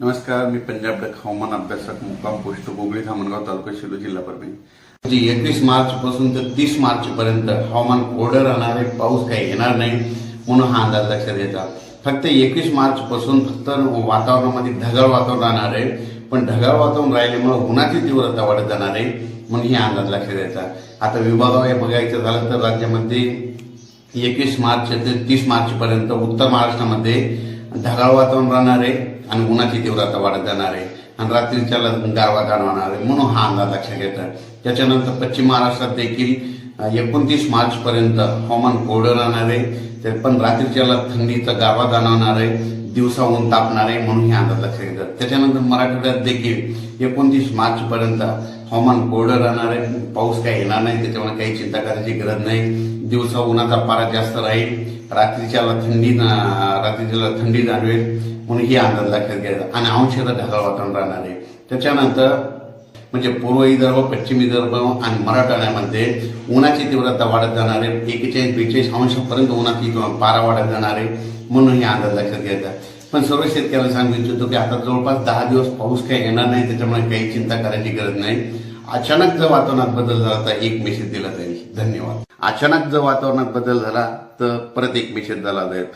नमस्कार मी पंजाब डक हवामान अभ्यासक मुक्काम पोस्ट गोगळी धामणगाव तालुका शिलो जिल्हा परभणी. जी एकवीस मार्च पासून तर तीस मार्च पर्यंत हवामान कोरडं राहणार आहे पाऊस काही येणार नाही म्हणून हा अंदाज लक्षात येतात फक्त एकवीस मार्च पासून फक्त वातावरणामध्ये ढगाळ वातावरण राहणार आहे पण ढगाळ वातावरण राहिल्यामुळे उन्हाची तीव्रता वाढत जाणार आहे म्हणून हे अंदाज लक्षात येतात आता विभागावर बघायचं झालं तर राज्यामध्ये एकवीस मार्च ते तीस मार्च पर्यंत उत्तर महाराष्ट्रामध्ये ढगाळ वातावरण राहणार आहे आणि उन्हाची तीव्रता वाढत जाणार आहे आणि रात्रीच्या गारवा जाणवणार आहे म्हणून हा अंदाज लक्षात घेतात त्याच्यानंतर पश्चिम महाराष्ट्रात देखील एकोणतीस मार्च पर्यंत हवामान कोरडं राहणार आहे तर पण रात्रीच्याला थंडीचा गारवा जाणवणार आहे दिवसा ऊन तापणार आहे म्हणून हे अंदाज लक्षात घेतात त्याच्यानंतर मराठवाड्यात देखील एकोणतीस मार्च पर्यंत हवामान कोरडं राहणार आहे पाऊस काही येणार नाही त्याच्यामुळे काही चिंता करायची गरज नाही. दिवसा उन्हाचा पारा जास्त राहील रात्रीच्याला थंडी ना- रात्रीच्याला थंडी जाणवेल म्हणून ही अंदाज लक्षात घ्यायचा. आणि अंशतः ढगाळ वातावरण राहणार आहे. त्याच्यानंतर म्हणजे पूर्व विदर्भ पश्चिम विदर्भ आणि मराठवाड्यामध्ये उन्हाची तीव्रता वाढत जाणार आहे. एकेचाळीस बेचाळीस अंशापर्यंत उन्हाची किंवा पारा वाढत जाणार आहे म्हणून हे अंदाज लक्षात घ्यायचा. पण सर्व शेतकऱ्यांना सांगू इच्छितो की आता जवळपास दहा दिवस पाऊस काही येणार नाही त्याच्यामुळे काही चिंता करायची गरज नाही. अचानक जर वातावरणात बदल झाला तर एक मेसेज दिला जाईल. धन्यवाद. अचानक जर वातावरणात बदल झाला तर परत एक मेसेज दिला जाईल.